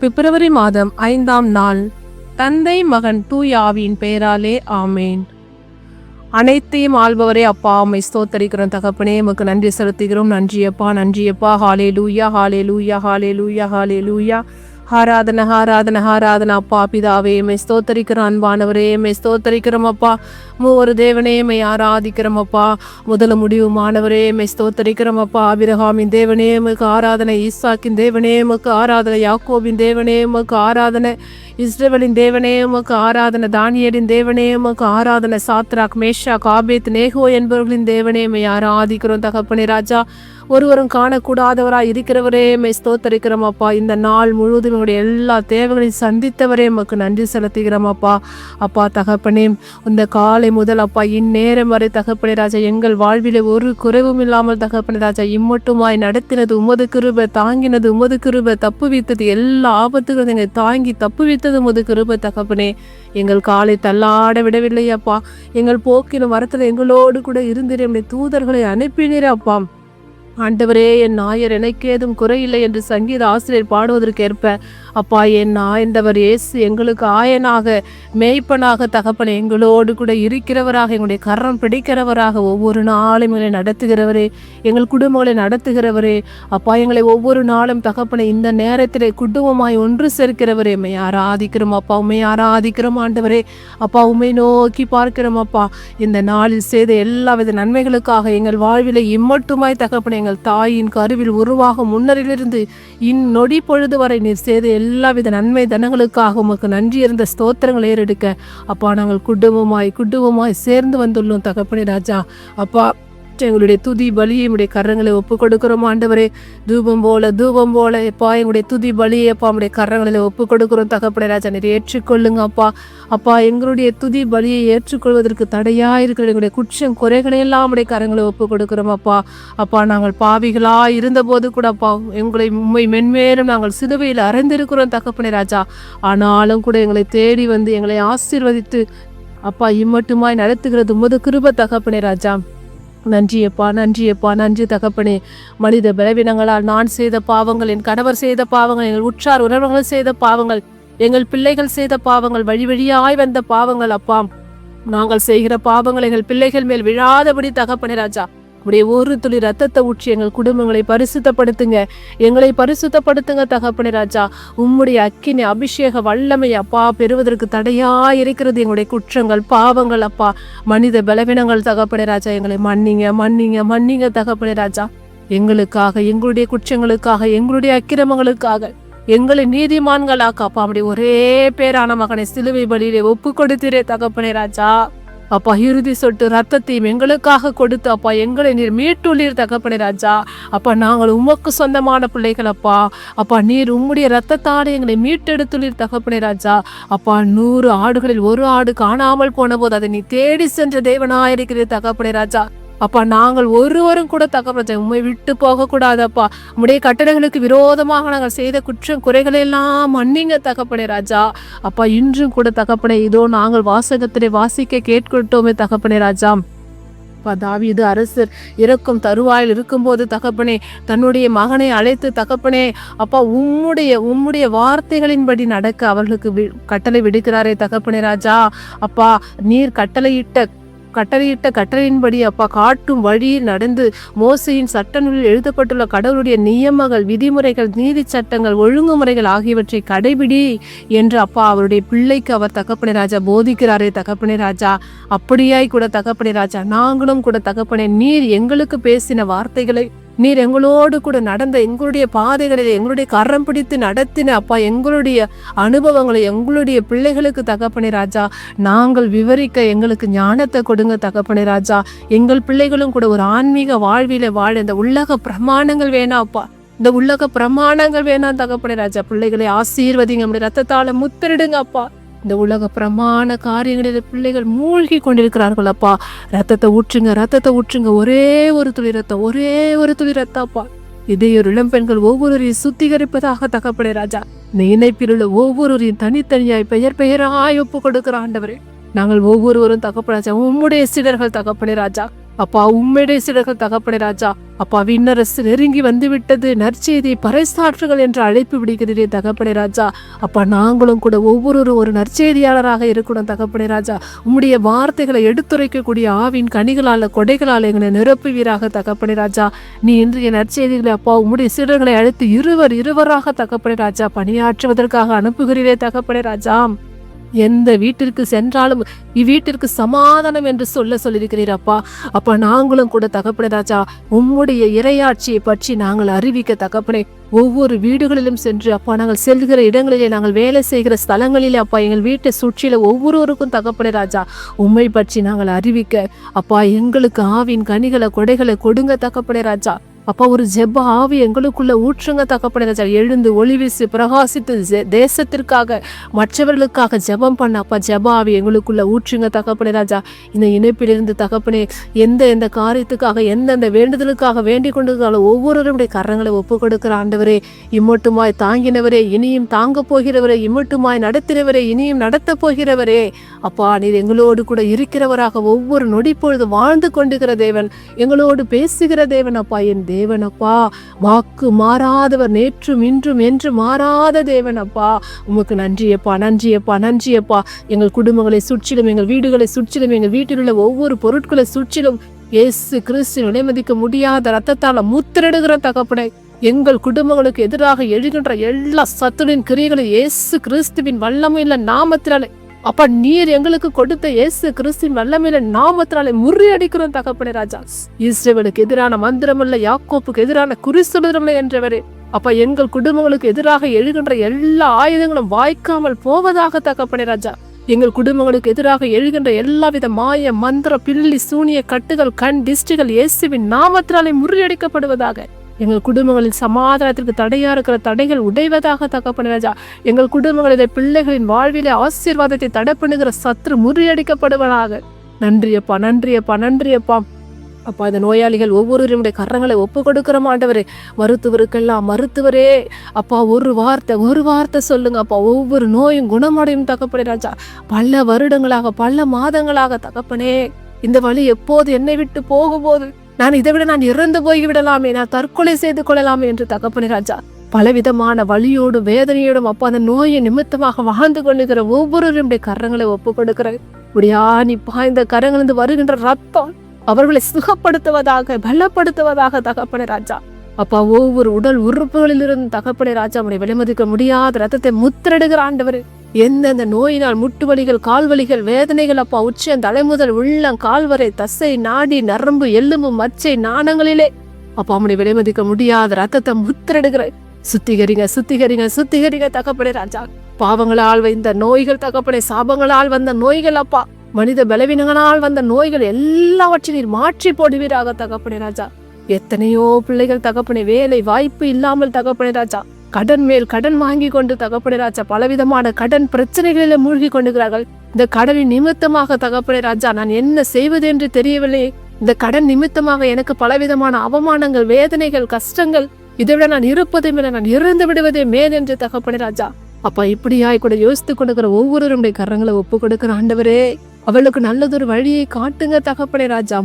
பிப்ரவரி மாதம் ஐந்தாம் நாள். தந்தை மகன் தூயாவின் பெயராலே ஆமேன். அனைத்தையும் ஆள்பவரே அப்பா அம்மை ஸ்தோத்தரிக்கிறோம் தகப்பனே எமக்கு நன்றி செலுத்துகிறோம். நன்றி அப்பா ஹாலே லூயா ஹாலே லூயா ஹாலே லூயா ஹாலே லூயா ஆராதன ஆராதன ஆராதன. அப்பா பிதாவே மை ஸ்தோத்தரிக்கிறோம் அன்பானவரே மை ஸ்தோத்தரிக்கிறோம் அப்பா. மூவரு தேவனே மை ஆராதிக்கிறோம் அப்பா. முதல முடிவு மாணவரே மை ஸ்தோத்தரிக்கிறோம் அப்பா. அபிரகாமின் தேவனே உமக்கு ஆராதனை. ஈசாக்கின் தேவனே உமக்கு ஆராதனை. யாக்கோபின் தேவனே உமக்கு ஆராதனை. இஸ்ரேவலின் தேவனே உமக்கு ஆராதனை. தானியலின் தேவனே உமக்கு ஆராதனை. சாத்ராக் மேஷா காபேத் நேகோ என்பவர்களின் தேவனே மை ஆராதிக்கிறோம் தகப்பனே ராஜா. ஒருவரும் காணக்கூடாதவராக இருக்கிறவரே மை ஸ்தோத்தரிக்கிறோம் அப்பா. இந்த நாள் முழுவதும் எங்களுடைய எல்லா தேவைகளையும் சந்தித்தவரே உமக்கு நன்றி செலுத்துகிறோம் அப்பா. அப்பா தகப்பனே இந்த காலை முதல் அப்பா இந்நேரம் வரை தகப்பனே ராஜா எங்கள் வாழ்விலே ஒரு குறைவும் இல்லாமல் தகப்பனே ராஜா இம்மட்டுமாய் நடத்தினது உமது கிருபை தாங்கினது உமது கிருபை தப்புவித்தது எல்லா ஆபத்துகளும் எங்களை தாங்கி தப்பு வைத்தது உமது கிருபை தகப்பனே. எங்கள் காலை தள்ளாட விடவில்லையப்பா எங்கள் போக்கிலும் வரத்தில் எங்களோடு கூட இருந்தீர். என்னுடைய தூதர்களை அனுப்பினீர் அப்பா. ஆண்டவரே என் நாயர் எனக்கு ஏதும் குறையில்லை என்று சங்கீத ஆசிரியர் பாடுவதற்கேற்ப அப்பா என் நாயந்தவர் இயேசு எங்களுக்கு ஆயனாக மேய்ப்பனாக தகப்பனை எங்களோடு கூட இருக்கிறவராக எங்களுடைய கரம் பிடிக்கிறவராக ஒவ்வொரு நாளும் எங்களை நடத்துகிறவரே எங்கள் குடும்பங்களை நடத்துகிறவரே. அப்பா எங்களை ஒவ்வொரு நாளும் தகப்பனை இந்த நேரத்திலே குடும்பமாய் ஒன்று சேர்க்கிறவரே. உண்மை ஆராதிக்கிறோம் அப்பா உண்மை ஆராதிக்கிறோம் ஆண்டவரே. அப்பா உண்மை நோக்கி பார்க்கிறோம் அப்பா. இந்த நாளில் செய்த எல்லாவித நன்மைகளுக்காக எங்கள் வாழ்விலை இம்மட்டுமாய் தகப்பனை எங்கள் தாயின் கருவில் உருவாகும் முன்னரிலிருந்து இந்நொடி பொழுது வரை நீர் செய்த எல்லாவித நன்மை தனங்களுக்காக உமக்கு நன்றி இருந்த ஸ்தோத்திரங்கள் ஏறெடுக்க. அப்பா நாங்கள் குடும்பமாய் குடும்பமாய் சேர்ந்து வந்துள்ளோம் தகப்பனே ராஜா. அப்பா எங்களுடைய துதி பலியை உடைய கரங்களை ஒப்பு கொடுக்கிறோம் ஆண்டவரே. தூபம் போல தூபம் போல எப்பா எங்களுடைய துதி பலியை அப்பா உடைய கரங்களில் ஒப்பு கொடுக்கிறோம் தகப்பனே ராஜா நீர் ஏற்றுக்கொள்ளுங்க அப்பா. அப்பா எங்களுடைய துதி பலியை ஏற்றுக்கொள்வதற்கு தடையா இருக்கிற எங்களுடைய குற்றம் குறைகளை எல்லாம் உடைய கரங்களை ஒப்பு கொடுக்கிறோம் அப்பா. அப்பா நாங்கள் பாவிகளா இருந்தபோது கூட அப்பா எங்களை உண்மை மென்மேலும் நாங்கள் சிலுவையில் அறைந்திருக்கிறோம் தகப்பனே ராஜா. ஆனாலும் கூட எங்களை தேடி வந்து எங்களை ஆசீர்வதித்து அப்பா இம்மட்டுமாய் நடத்துகிறது உமது கிருப தகப்பனே ராஜா. நன்றியப்பா நன்றியப்பா நன்றி தகப்பனே. மனித பலவீனங்களால் நான் செய்த பாவங்கள் என் கணவர் செய்த பாவங்கள் எங்கள் உற்றார் உறவுகள் செய்த பாவங்கள் எங்கள் பிள்ளைகள் செய்த பாவங்கள் வழி வழியாய் வந்த பாவங்கள் அப்பாம் நாங்கள் செய்கிற பாவங்கள் எங்கள் பிள்ளைகள் மேல் விழாதபடி தகப்பனே ராஜா. உடைய ஒரு துளி ரத்தத்தை ஊற்றி எங்கள் குடும்பங்களை பரிசுத்தப்படுத்துங்க. எங்களை பரிசுத்தப்படுத்துங்க தகப்பனே ராஜா. உம்முடைய அக்கினி அபிஷேக வல்லமை அப்பா பெறுவதற்கு தடையா இருக்கிறது. எங்களுடைய குற்றங்கள் பாவங்கள் அப்பா. மனித பலவீனங்கள் தகப்பனே ராஜா எங்களை மன்னிங்க மன்னிங்க மன்னிங்க தகப்பனே ராஜா. எங்களுக்காக எங்களுடைய குற்றங்களுக்காக எங்களுடைய அக்கிரமங்களுக்காக எங்களை நீதிமான்களாக்க அப்பா அப்படி ஒரே பேரான மகனை சிலுவை பலியிலே ஒப்பு கொடுத்திரே தகப்பனே ராஜா. அப்பா இறுதி சொட்டு ரத்தத்தையும் எங்களுக்காக கொடுத்து அப்பா எங்களை நீர் மீட்டுள்ளீர் தகப்பனே ராஜா. அப்பா நாங்கள் உமக்கு சொந்தமான பிள்ளைகள் அப்பா. அப்பா நீர் உம்முடைய ரத்தத்தாலே எங்களை மீட்டெடுத்துள்ளீர் தகப்பனே ராஜா. அப்பா நூறு ஆடுகளில் ஒரு ஆடு காணாமல் போன போது அதை நீ தேடி சென்ற தேவனாயிருக்கிறீர் தகப்பனே ராஜா. அப்பா நாங்கள் ஒருவரும் கூட தகப்பன உண்மை விட்டு போகக்கூடாதப்பா. உம்முடைய கட்டளைகளுக்கு விரோதமாக நாங்கள் செய்த குற்றம் குறைகளை எல்லாம் மன்னிங்க தகப்பனே ராஜா. அப்பா இன்றும் கூட தகப்பனே இதோ நாங்கள் வாசகத்திலே வாசிக்க கேட்கட்டோமே தகப்பனே ராஜா. அப்பா தாவீது அரசர் இறக்கும் தருவாயில் இருக்கும்போது தகப்பனே தன்னுடைய மகனை அழைத்து தகப்பனே அப்பா உம்முடைய உம்முடைய வார்த்தைகளின்படி நடக்க அவர்களுக்கு கட்டளை விடுக்கிறாரே தகப்பனே ராஜா. அப்பா நீர் கட்டளையிட்ட கட்டளையிட்ட கட்டளையின்படி அப்பா காட்டும் வழியில் நடந்து மோசையின் சட்டங்களில் எழுதப்பட்டுள்ள கடவுளுடைய நியமங்கள் விதிமுறைகள் நீதி சட்டங்கள் ஒழுங்குமுறைகள் ஆகியவற்றை கடைபிடி என்று அப்பா அவருடைய பிள்ளைக்கு அவர் தகப்பனே ராஜா போதிக்கிறாரே. தகப்பனே ராஜா அப்படியாய் கூட தகப்பனே ராஜா நாங்களும் கூட தகப்பனே நீர் எங்களுக்கு பேசின வார்த்தைகளை நீர் எங்களோடு கூட நடந்த எங்களுடைய பாதைகளில் எங்களுடைய கரம் பிடித்து நடத்தின அப்பா எங்களுடைய அனுபவங்களை எங்களுடைய பிள்ளைகளுக்கு தகப்பனே ராஜா நாங்கள் விவரிக்க எங்களுக்கு ஞானத்தை கொடுங்க தகப்பனே ராஜா. எங்கள் பிள்ளைகளும் கூட ஒரு ஆன்மீக வாழ்வில வாழ இந்த உலக பிரமாணங்கள் வேணாம் அப்பா. இந்த உலக பிரமாணங்கள் வேணாம் தகப்பனே ராஜா. பிள்ளைகளை ஆசீர்வதிங்க நம்முடைய ரத்தத்தால முத்திரிடுங்க அப்பா. இந்த உலக பிரமாண காரியங்களில் பிள்ளைகள் மூழ்கி கொண்டிருக்கிறார்கள் அப்பா. ரத்தத்தை ஊற்றுங்க ரத்தத்தை ஊற்றுங்க. ஒரே ஒரு துளி ரத்தம் ஒரே ஒரு துளி ரத்தம் அப்பா. இதய இளம் பெண்கள் ஒவ்வொருவரையும் சுத்திகரிப்பதாக தகப்படை ராஜா. இந்த இணைப்பில் உள்ள ஒவ்வொருவரையும் தனித்தனியாய் பெயர் பெயராய் ஒப்பு கொடுக்கிற ஆண்டவரே. நாங்கள் ஒவ்வொருவரும் தகப்பனே ராஜா உம்முடைய சிலர்கள் தகப்பனே ராஜா. அப்பா உம்மையுடைய சிறகு தகப்படை ராஜா. அப்பா விண்ணரசு நெருங்கி வந்துவிட்டது. நற்செய்தி பறைசாற்றுகள் என்று அழைப்பு விடுகிறீரே தகப்படை ராஜா. அப்பா நாங்களும் கூட ஒவ்வொரு ஒரு நற்செய்தியாளராக இருக்கணும் தகப்படை ராஜா. உம்முடைய வார்த்தைகளை எடுத்துரைக்கக்கூடிய ஆவின் கனிகளால் கொடைகளால் எங்களை நிரப்புவீராக தகப்படை ராஜா. நீ இன்றைய நற்செய்திகளை அப்பா உம்முடைய சிறர்களை அழைத்து இருவர் இருவராக தகப்படை ராஜா பணியாற்றுவதற்காக அனுப்புகிறீரே தகப்படை ராஜா. எந்த வீட்டிற்கு சென்றாலும் இவ்வீட்டிற்கு சமாதானம் என்று சொல்ல சொல்லியிருக்கிறீர் அப்பா. அப்பா நாங்களும் கூட தகப்பனதாச்சா ராஜா உம்முடைய இரையாட்சியை பற்றி நாங்கள் அறிவிக்க தகப்பனே ஒவ்வொரு வீடுகளிலும் சென்று அப்பா நாங்கள் செல்கிற இடங்களிலே நாங்கள் வேலை செய்கிற ஸ்தலங்களிலே அப்பா எங்கள் வீட்டை சுற்றில ஒவ்வொருவருக்கும் தகப்பனே ராஜா உம்மை பற்றி நாங்கள் அறிவிக்க அப்பா எங்களுக்கு ஆவின் கனிகளை கொடைகளை கொடுங்க தகப்பனே ராஜா. அப்பா ஒரு ஜெப ஆவி எங்களுக்குள்ள ஊற்றுங்க தகப்பனே. ராஜா எழுந்து ஒளி வீசி பிரகாசித்து தேசத்திற்காக மற்றவர்களுக்காக ஜெபம் பண்ண அப்பா ஜெப ஆவி எங்களுக்குள்ள ஊற்றுங்க தகப்பனே. ராஜா இந்த இணைப்பிலிருந்து தகப்பனே எந்த எந்த காரியத்துக்காக எந்தெந்த வேண்டுதலுக்காக வேண்டிக் கொண்டிருக்காலும் ஒவ்வொருவருடைய கரங்களை ஒப்பு கொடுக்கிற ஆண்டவரே இம்மட்டுமாய் தாங்கினவரே இனியும் தாங்க போகிறவரே இம்மட்டுமாய் நடத்தினவரே இனியும் நடத்த போகிறவரே. அப்பா நீர் எங்களோடு கூட இருக்கிறவராக ஒவ்வொரு நொடி பொழுது வாழ்ந்து கொண்டிருக்கிற தேவன் எங்களோடு பேசுகிற தேவன் அப்பா என் தேவன் தேவனப்பா. வாக்கு மாறாதவர் நேற்றும் இன்றும் என்று மாறாத தேவனப்பா. உமக்கு நன்றியப்பா நன்றியப்பா நன்றியப்பா. எங்கள் குடும்பங்களை சுற்றிலும் எங்கள் வீடுகளை சுற்றிலும் எங்கள் வீட்டில் உள்ள ஒவ்வொரு பொருட்களை சுற்றிலும் இயேசு கிறிஸ்து நிலைமதிக்க முடியாத ரத்தத்தால் முத்திரிடுகிற தகப்பனை எங்கள் குடும்பங்களுக்கு எதிராக எழுகின்ற எல்லா சத்துனின் கிரியைகளை இயேசு கிறிஸ்துவின் வல்லமையில நாமத்தினாலே அப்ப நீர் எங்களுக்கு கொடுத்த இயேசு கிறிஸ்தின் வல்லமையில நாமத்தினாலே முறியடிக்கிறோம் தகப்பனே ராஜா. இஸ்ரேலுக்கு எதிரான மந்திரமல்ல யாக்கோப்புக்கு எதிரான குறிசுடரமல்ல என்றவரே அப்ப எங்கள் குடும்பங்களுக்கு எதிராக எழுகின்ற எல்லா ஆயுதங்களும் வாய்க்காமல் போவதாக தகப்பனே ராஜா. எங்கள் குடும்பங்களுக்கு எதிராக எழுகின்ற எல்லாவித மாய மந்திர பில்லி சூனிய கட்டுகள் கண் திஷ்டிகள் இயேசுவின் நாமத்தினாலே முறியடிக்கப்படுவதாக. எங்கள் குடும்பங்களில் சமாதானத்திற்கு தடையாக இருக்கிற தடைகள் உடைவதாக தகப்பன ராஜா. எங்கள் குடும்பங்களில் பிள்ளைகளின் வாழ்விலே ஆசீர்வாதத்தை தடை பண்ணுகிற சத்ரு முறியடிக்கப்படுவனாக. நன்றியப்பா நன்றியப்பா நன்றியப்பா அப்பா இந்த நோயாளிகள் ஒவ்வொருவருடைய கரங்களை ஒப்பு கொடுக்கிற மாண்டவரே. மருத்துவருக்கெல்லாம் மருத்துவரே. அப்பா ஒரு வார்த்தை ஒரு வார்த்தை சொல்லுங்க அப்பா. ஒவ்வொரு நோயும் குணமடையும் தகப்பனே ராஜா. பல வருடங்களாக பல மாதங்களாக தகப்பனே இந்த வழி எப்போது என்னை விட்டு போகும்போது நான் இதை விட நான் இறந்து போய் விடலாமே நான் தற்கொலை செய்து கொள்ளலாமே என்று தகப்பனே ராஜா. பலவிதமான வலியோடும் வேதனையோடும் அப்பா அந்த நோயை நிமித்தமாக வாழ்ந்து கொண்டிருக்கிற ஒவ்வொருவருடைய கரங்களை ஒப்பு கொடுக்கிற முடியா நிப்பா இந்த கரங்களிலிருந்து வருகின்ற ரத்தம் அவர்களை சுகப்படுத்துவதாக பலப்படுத்துவதாக தகப்பன ராஜா. அப்பா ஒவ்வொரு உடல் உறுப்புகளிலிருந்து தகப்பனை ராஜா அவனை விலைமதிக்க முடியாத ரத்தத்தை முத்திரடுகிற ஆண்டவர். எந்தெந்த நோயினால் முட்டு வலிகள் கால் வலிகள் வேதனைகள் அப்பா உச்சம் தலைமுதல் உள்ளம் கால்வரை தசை நாடி நரம்பு எலும்பு மச்சை நாணங்களிலே. அப்பா அவனை விலைமதிக்க முடியாத ரத்தத்தை முத்திரடுகிற சுத்திகரிங்க சுத்திகரிங்க சுத்திகரிங்க தகப்பனே ராஜா. பாவங்களால் வந்த நோய்கள் தகப்பனே சாபங்களால் வந்த நோய்கள் அப்பா. மனித பலவீனங்களால் வந்த நோய்கள் எல்லாவற்றையும் நீர் மாற்றி போடுவீராக தகப்பனே ராஜா. எத்தனையோ பிள்ளைகள் தகப்பனே வேலை வாய்ப்பு இல்லாமல் தகப்பனே ராஜா. கடன் மேல் கடன் வாங்கி கொண்டு தகப்பனை ராஜா பலவிதமான கடன் பிரச்சனைகளில் மூழ்கி கொண்டுகிறார்கள் இந்த கடனின் நிமித்தமாக தகப்பனை ராஜா நான் என்ன செய்வது என்று தெரியவில்லை. இந்த கடன் நிமித்தமாக எனக்கு பலவிதமான அவமானங்கள் வேதனைகள் கஷ்டங்கள் இதை விட நான் இருப்பதை மேல நான் இறந்து விடுவதே மேல் என்று தகப்பனை ராஜா. அப்பா இப்படியாய் கூட யோசித்து கொடுக்கிற ஒவ்வொருவருடைய கரங்களை ஒப்பு கொடுக்கிற ஆண்டவரே அவளுக்கு நல்லதொரு வழியை காட்டுங்க தகப்பனை ராஜா.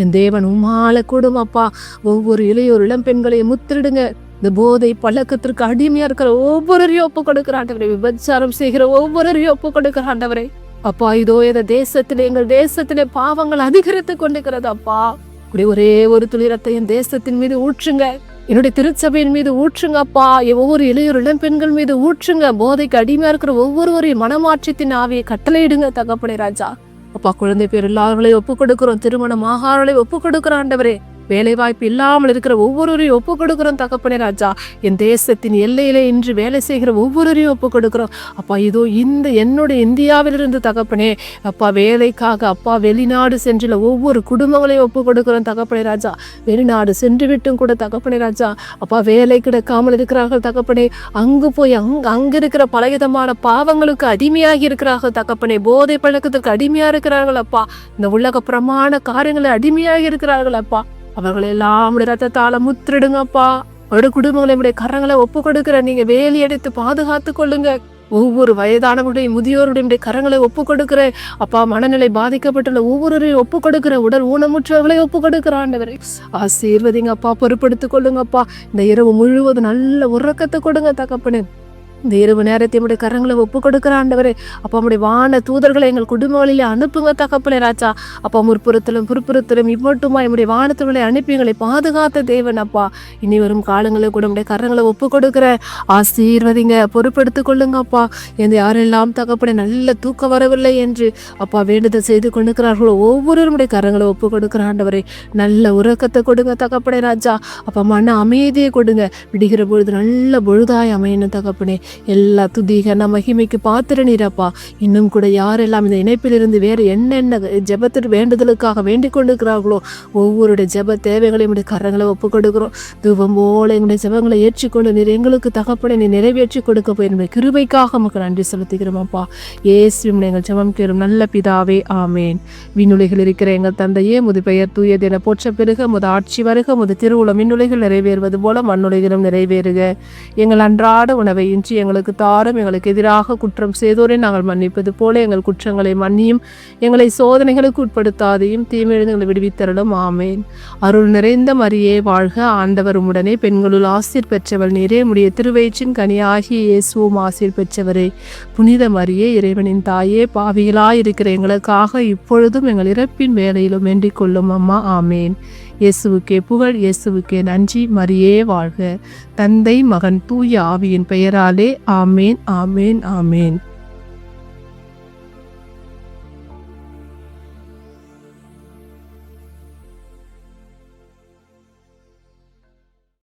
என் தேவன் உமால கூடும் அப்பா. ஒவ்வொரு இளையோர் இளம் பெண்களையும் முத்திடுங்க இந்த போதை பழக்கத்திற்கு அடிமையா இருக்கிற ஒவ்வொருவரையும் ஒப்பு கொடுக்கிறாண்டவரை விபச்சாரம் செய்கிற ஒவ்வொருவரையும் ஒப்பு கொடுக்கிறாண்டவரே அப்பா இதோ இந்த தேசத்திலே எங்கள் தேசத்திலே பாவங்கள் அதிகரித்து கொண்டிருக்கிறது அப்பா. இப்படி ஒரே ஒரு துளிரத்தையும் என் தேசத்தின் மீது ஊற்றுங்க. என்னுடைய திருச்சபையின் மீது ஊற்றுங்க அப்பா. ஒவ்வொரு இளையோர் இளம் பெண்கள் மீது ஊற்றுங்க. போதைக்கு அடிமையா இருக்கிற ஒவ்வொருவரையும் மனமாற்றத்தின் ஆவியை கட்டளையிடுங்க தகப்படை ராஜா. அப்பா குழந்தை பேர் எல்லாவர்களையும் ஒப்பு கொடுக்கிறோம். திருமணம் ஆகாரங்களை ஒப்பு கொடுக்கிற ஆண்டவரே. வேலைவாய்ப்பு இல்லாமல் இருக்கிற ஒவ்வொருவரையும் ஒப்பு கொடுக்கிறோம் தகப்பனே ராஜா. என் தேசத்தின் எல்லையிலே இன்று வேலை செய்கிற ஒவ்வொருவரையும் ஒப்பு கொடுக்குறோம். அப்பா இதோ இந்த என்னுடைய இந்தியாவிலிருந்து தகப்பனே அப்பா வேலைக்காக அப்பா வெளிநாடு சென்றுள்ள ஒவ்வொரு குடும்பங்களையும் ஒப்பு கொடுக்கிறோம் தகப்பனே ராஜா. வெளிநாடு சென்று விட்டும் கூட தகப்பனே ராஜா. அப்பா வேலை கிடைக்காமல் இருக்கிறார்கள் தகப்பனே. அங்கு போய் அங்க அங்க இருக்கிற பலவிதமான பாவங்களுக்கு அடிமையாகி இருக்கிறார்கள் தகப்பனே. போதை பழக்கத்துக்கு அடிமையா இருக்கிறார்கள் அப்பா. இந்த உலக பிரமாண காரியங்களை அடிமையாகி இருக்கிறார்கள் அப்பா. அவர்களெல்லாம் உடைய ரத்தத்தால முத்திடுங்கப்பா. அவருடைய குடும்பங்களை உடைய கரங்களை ஒப்பு கொடுக்கிற நீங்க வேலி எடுத்து பாதுகாத்து கொள்ளுங்க. ஒவ்வொரு வயதானவருடைய முதியோருடைய கரங்களை ஒப்பு கொடுக்கிற அப்பா மனநிலை பாதிக்கப்பட்டுள்ள ஒவ்வொருவரையும் ஒப்பு கொடுக்கிற உடல் ஊனமுற்றவர்களை ஒப்பு கொடுக்கிற ஆண்டவரே. ஆசீர்வதிங்க அப்பா பொறுப்படுத்திக் கொள்ளுங்கப்பா. இந்த இரவு முழுவதும் நல்ல உறக்கத்தை கொடுங்க தகப்பனு. இந்த இரவு நேரத்தை நம்முடைய கரங்களை ஒப்பு கொடுக்குற ஆண்டவரே. அப்போ நம்முடைய வான தூதர்களை எங்கள் குடும்பங்களிலே அனுப்புங்க தகப்பனே ராஜா. அப்பா முற்புறத்திலும் புறப்புறத்திலும் இவ்வட்டுமா என்னுடைய வானத்துகளை அனுப்பி எங்களை பாதுகாத்த தேவன் அப்பா. இனி வரும் காலங்களில் கூட உடைய கரங்களை ஒப்பு கொடுக்குற ஆசீர்வதிங்க பொறுப்பெடுத்து கொள்ளுங்க அப்பா. எந்த யாரெல்லாம் தகப்பனே நல்ல தூக்கம் வரவில்லை என்று அப்பா வேண்டுதல் செய்து கொண்டிருக்கிறார்களோ ஒவ்வொருவருடைய கரங்களை ஒப்பு கொடுக்குற ஆண்டவரே. நல்ல உறக்கத்தை கொடுங்க தகப்பனே ராஜா. அப்பா மன அமைதியை கொடுங்க. விடுகிற பொழுது நல்ல பொழுதாய் அமையணும் தகப்பனே. எல்லா துதிக மகிமைக்கு பாத்திர நீரப்பா. இன்னும் கூட யாரெல்லாம் இந்த இணைப்பிலிருந்து வேறு என்னென்ன ஜெபத்திற்கு வேண்டுதலுக்காக வேண்டிக் கொண்டிருக்கிறார்களோ ஒவ்வொருடைய ஜெப தேவைகளையும் உடைய கரங்களை ஒப்பு கொடுக்கிறோம். தூபம் போல எங்களுடைய ஜெபங்களை ஏற்றுக்கொண்டு நீர் எங்களுக்கு தகப்பனை நீ நிறைவேற்றி கொடுக்க போய் என்னுடைய கிருபைக்காக நமக்கு நன்றி செலுத்துகிறோமாப்பா அப்பா. எங்கள் ஜெபம் கேளும் நல்ல பிதாவே ஆமேன். விண்ணுலைகள் இருக்கிற எங்கள் தந்தையே முது பெயர் தூயது என போற்ற பெருக முது ஆட்சி வருக முது திருவுளம் மின்னுலைகள் நிறைவேறுவது போல மண்ணுலைகளும் நிறைவேறுக. எங்கள் அன்றாட உணவை இன்றி எங்களுக்கு தாரும் எங்களுக்கு எதிராக குற்றம் செய்தோரை நாங்கள் மன்னிப்பது போல எங்கள் குற்றங்களை மன்னியும் எங்களை சோதனைகளுக்கு உட்படுத்தாதையும் தீமையிலிருந்து எங்களை விடுவித்தரலும் ஆமேன். அருள் நிறைந்த மரியே வாழ்க ஆண்டவர் உடனே பெண்களுள் ஆசிர் பெற்றவள் நீரே. உடைய திருவயிற்றின் கனியாகிய இயேசுவும் ஆசிர் பெற்றவரே. புனித மரியே இறைவனின் தாயே பாவிகளாய் இருக்கிற எங்களுக்காக இப்பொழுதும் எங்கள் இறப்பின் வேலையிலும் வேண்டிக் கொள்ளும் அம்மா. ஆமேன். இயேசுவுக்கே புகழ் இயேசுவுக்கே நன்றி. மரியே வாழ்க. தந்தை மகன் தூய ஆவியின் பெயராலே ஆமேன் ஆமேன் ஆமேன்.